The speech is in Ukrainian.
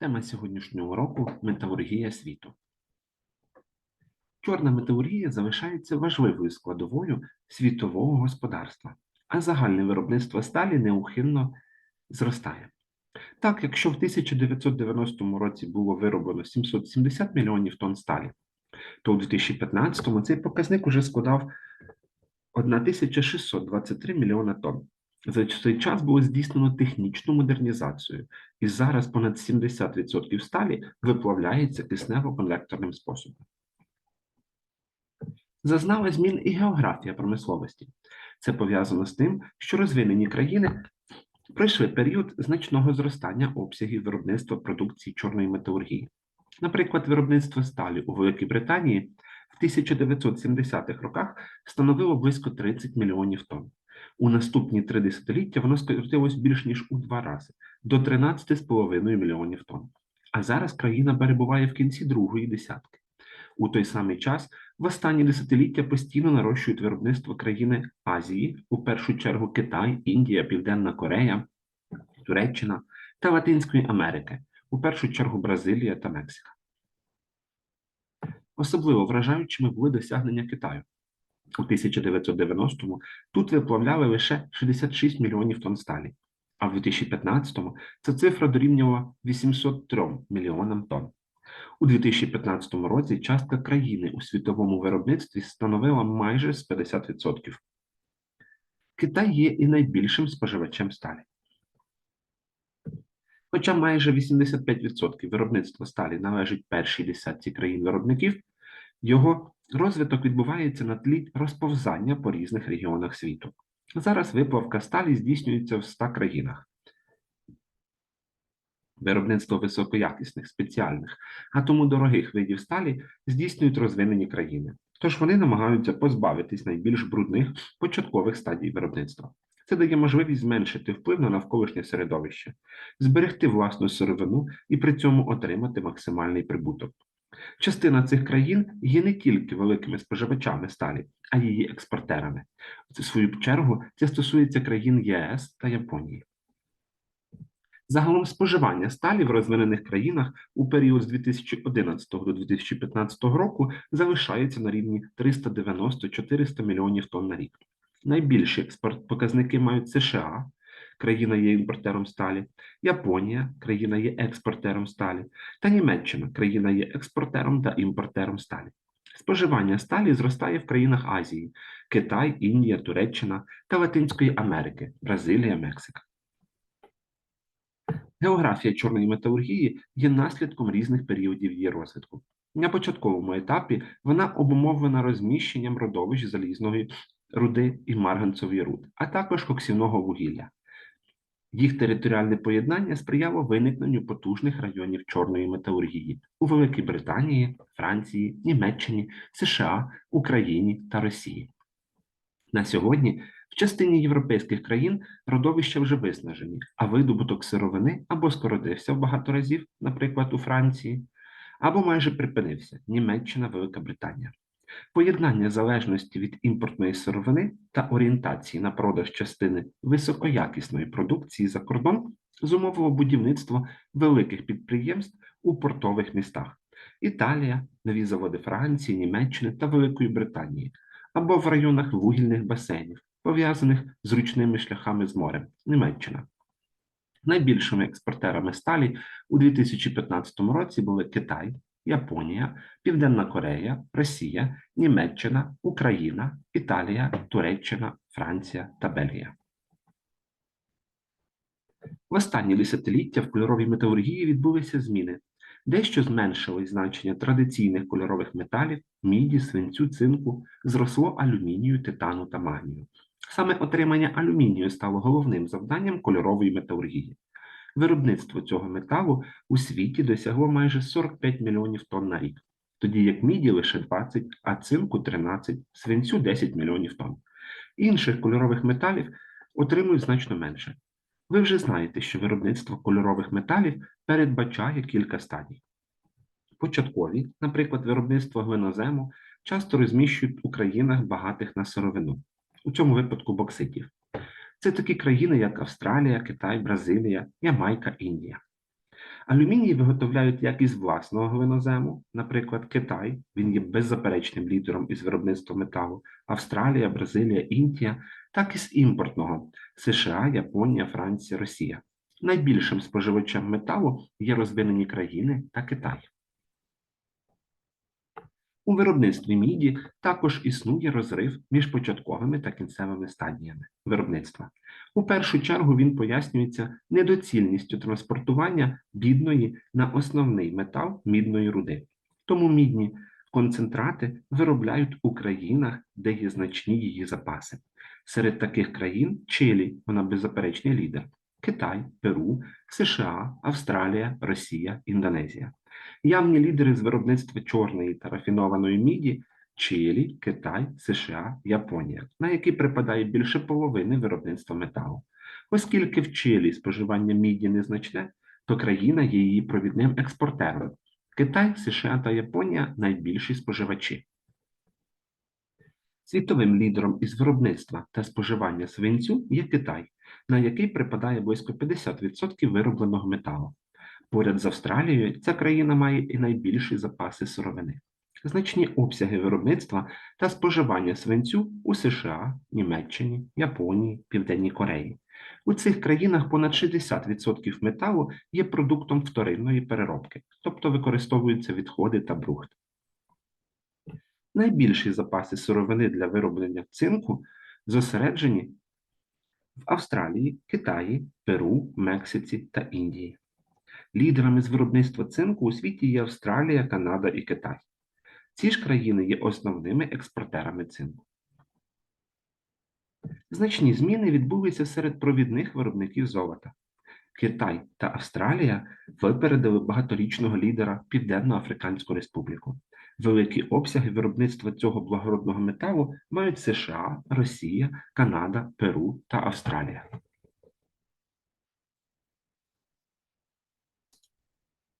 Тема сьогоднішнього року металургія світу. Чорна металургія залишається важливою складовою світового господарства, а загальне виробництво сталі неухильно зростає. Так, якщо в 1990 році було вироблено 770 мільйонів тонн сталі, то у 2015 цей показник уже складав 1623 мільйона тонн. За цей час було здійснено технічну модернізацію, і зараз понад 70% сталі виплавляється киснево-конвекторним способом. Зазнала змін і географія промисловості. Це пов'язано з тим, що розвинені країни пройшли період значного зростання обсягів виробництва продукції чорної металургії. Наприклад, виробництво сталі у Великій Британії в 1970-х роках становило близько 30 мільйонів тонн. У наступні три десятиліття воно скоротилось більш ніж у два рази до 13,5 мільйонів тонн. А зараз країна перебуває в кінці другої десятки. У той самий час в останні десятиліття постійно нарощують виробництво країни Азії, у першу чергу Китай, Індія, Південна Корея, Туреччина та Латинської Америки, у першу чергу Бразилія та Мексика. Особливо вражаючими були досягнення Китаю. У 1990-му тут виплавляли лише 66 мільйонів тонн сталі, а в 2015-му ця цифра дорівнювала 803 мільйонам тонн. У 2015 році частка країни у світовому виробництві становила майже з 50%. Китай є і найбільшим споживачем сталі. Хоча майже 85% виробництва сталі належить першій десятці країн-виробників, його розвиток відбувається на тлі розповзання по різних регіонах світу. Зараз виплавка сталі здійснюється в 100 країнах. Виробництво високоякісних, спеціальних, а тому дорогих видів сталі здійснюють розвинені країни. Тож вони намагаються позбавитись найбільш брудних початкових стадій виробництва. Це дає можливість зменшити вплив на навколишнє середовище, зберегти власну сировину і при цьому отримати максимальний прибуток. Частина цих країн є не тільки великими споживачами сталі, а й її експортерами. В свою чергу це стосується країн ЄС та Японії. Загалом споживання сталі в розвинених країнах у період з 2011 до 2015 року залишається на рівні 390-400 мільйонів тонн на рік. Найбільші експорт показники мають США, країна є імпортером сталі, Японія, країна є експортером сталі, та Німеччина, країна є експортером та імпортером сталі. Споживання сталі зростає в країнах Азії, Китай, Індія, Туреччина та Латинської Америки, Бразилія, Мексика. Географія чорної металургії є наслідком різних періодів її розвитку. На початковому етапі вона обумовлена розміщенням родовищ залізної руди і марганцевої руд, а також коксівного вугілля. Їх територіальне поєднання сприяло виникненню потужних районів чорної металургії у Великій Британії, Франції, Німеччині, США, Україні та Росії. На сьогодні в частині європейських країн родовища вже виснажені, а видобуток сировини або скоротився в багато разів, наприклад, у Франції, або майже припинився Німеччина, Велика Британія. Поєднання залежності від імпортної сировини та орієнтації на продаж частини високоякісної продукції за кордон зумовило будівництво великих підприємств у портових містах Італія, нові заводи Франції, Німеччини та Великої Британії, або в районах вугільних басейнів, пов'язаних з ручними шляхами з морем Німеччина. Найбільшими експортерами сталі у 2015 році були Китай, Японія, Південна Корея, Росія, Німеччина, Україна, Італія, Туреччина, Франція та Бельгія. В останні десятиліття в кольоровій металургії відбулися зміни. Дещо зменшилось значення традиційних кольорових металів, міді, свинцю, цинку, зросло алюмінію, титану та магнію. Саме отримання алюмінію стало головним завданням кольорової металургії. Виробництво цього металу у світі досягло майже 45 мільйонів тонн на рік, тоді як міді лише 20, а цинку 13, свинцю 10 мільйонів тонн. Інших кольорових металів отримують значно менше. Ви вже знаєте, що виробництво кольорових металів передбачає кілька стадій. Початкові, наприклад, виробництво глинозему, часто розміщують у країнах багатих на сировину, у цьому випадку бокситів. Це такі країни, як Австралія, Китай, Бразилія, Ямайка, Індія. Алюміній виготовляють як із власного глинозему, наприклад, Китай, він є беззаперечним лідером із виробництва металу, Австралія, Бразилія, Індія, так і з імпортного США, Японія, Франція, Росія. Найбільшим споживачем металу є розвинені країни та Китай. У виробництві міді також існує розрив між початковими та кінцевими стадіями виробництва. У першу чергу він пояснюється недоцільністю транспортування бідної на основний метал мідної руди. Тому мідні концентрати виробляють у країнах, де є значні її запаси. Серед таких країн Чилі, вона беззаперечний лідер, Китай, Перу, США, Австралія, Росія, Індонезія. Явні лідери з виробництва чорної та рафінованої міді Чилі, Китай, США, Японія, на які припадає більше половини виробництва металу. Оскільки в Чилі споживання міді незначне, то країна є її провідним експортером. Китай, США та Японія найбільші споживачі. Світовим лідером із виробництва та споживання свинцю є Китай, на який припадає близько 50% виробленого металу. Поряд з Австралією ця країна має і найбільші запаси сировини. Значні обсяги виробництва та споживання свинцю у США, Німеччині, Японії, Південній Кореї. У цих країнах понад 60% металу є продуктом вторинної переробки, тобто використовуються відходи та брухт. Найбільші запаси сировини для вироблення цинку зосереджені в Австралії, Китаї, Перу, Мексиці та Індії. Лідерами з виробництва цинку у світі є Австралія, Канада і Китай. Ці ж країни є основними експортерами цинку. Значні зміни відбулися серед провідних виробників золота. Китай та Австралія випередили багаторічного лідера Південно-Африканську Республіку. Великі обсяги виробництва цього благородного металу мають США, Росія, Канада, Перу та Австралія.